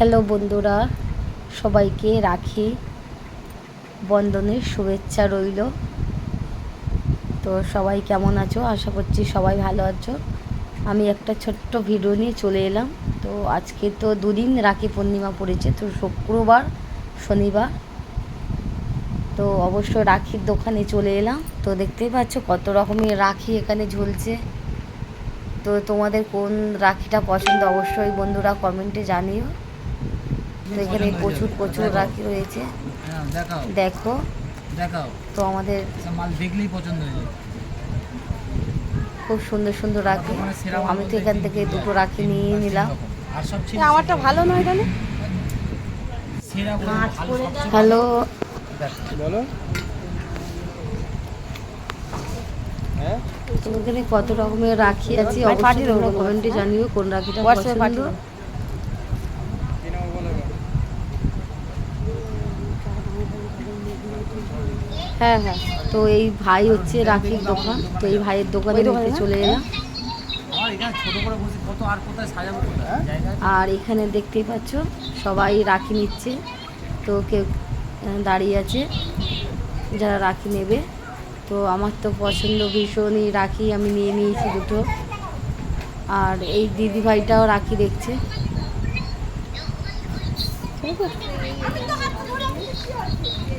Hello বন্ধুরা, সবাইকে রাখি। বন্ধনের শুভেচ্ছা রইল। তো সবাই কেমন আছো? আশা করছি সবাই ভালো আছো। আমি একটা ছোট্ট ভিডিও নিয়ে চলে এলাম। তো আজকে তো দুদিন রাখি পূর্ণিমা পড়েছে, তো শুক্রবার, শনিবার। তো অবশ্য রাখির দোকানে চলে এলাম। তো দেখতেই পাচ্ছ কত রকমের রাখি এখানে ঝুলছে। তো তোমাদের কোন রাখিটা পছন্দ অবশ্যই বন্ধুরা কমেন্টে জানিও। তো এখানে প্রচুর প্রচুর রাখি রয়েছে। হ্যাঁ দেখো। দেখাও। তো আমাদের মাল দেখলেই পছন্দ হয়ে যায়। খুব সুন্দর সুন্দর রাখি। মানে আমি তো এখান থেকে দুটো রাখি নিয়ে নিলাম। আমারটা ভালো নয় তাহলে? হ্যালো। বলো। হ্যাঁ? তো এখানে কত রকমের রাখি আছে? অবশ্যই কমেন্টে? জানিও কোন রাখিটা পছন্দ। হ্যাঁ হ্যাঁ। তো এই ভাই হচ্ছে রাখির দোকান। তো এই ভাইয়ের দোকানে না? চলে এলাম। আমার এখানে ছোট করে বসে কত আর আছে? এখানে দেখতেই পাচ্ছ সবাই রাখি নিচ্ছে। তো কেউ দাঁড়িয়ে আছে যারা রাখি নেবে। তো আমার তো পছন্দ ভীষণই রাখি আমি নিয়ে নিয়েছি দুটো। আর এই দিদি ভাইটাও রাখি দেখছে। ওগুলো দেখি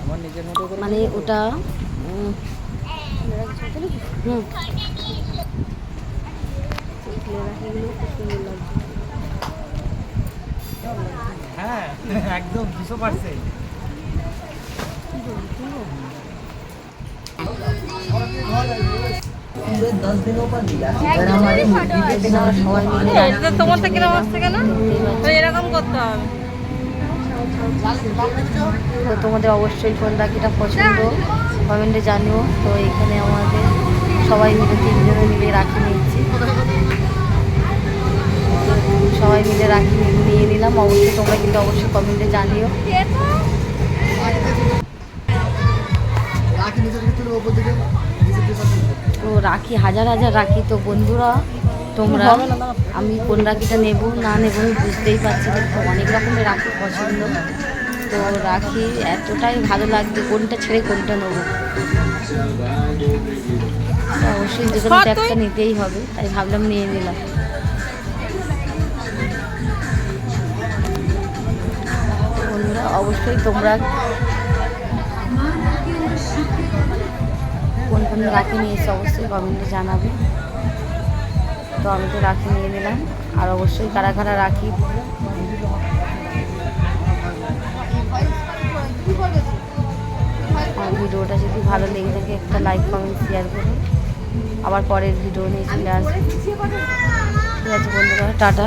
আমার নিজের মতো করে মানে ওটা হুম। হ্যাঁ একদম দুশো পার্সেন্ট সবাই তো আসছে কেন? এরকম করতে হবে। তো তোমাদের অবশ্যই কোন রাখিটা পছন্দ। কমেন্টে জানিও। তো এখানে আমাদের সবাই মিলে তিনজনে মিলে রাখি নিচ্ছি সবাই মিলে রাখি নিয়ে নিলাম। অবশ্যই তোমরা কিন্তু অবশ্যই কমেন্টে জানিও। রাখি হাজার হাজার রাখি। তো বন্ধুরা তোমরা। আমি কোন রাখিটা নেব না নেব আমি বুঝতেই পারছি না। অনেক রকমের রাখি পছন্দ। তো রাখি এতটাই ভালো লাগবে কোনটা ছেড়ে কোনটা নেব। অবশ্যই যে কোনো একটা নিতেই হবে তাই ভাবলাম নিয়ে নিলাম। অবশ্যই তোমরা কোন কোন রাখি নিয়েছে, অবশ্যই কমেন্টে জানাবে। তো আমি তো রাখি নিয়ে নিলাম, আর অবশ্যই কারা কারা রাখি? আর ভিডিওটা যদি ভালো লেগে থাকে, একটা লাইক কমেন্ট শেয়ার করুন আবার পরের ভিডিও নিয়ে চলে আসবে। ঠিক আছে বন্ধুরা, টাটা।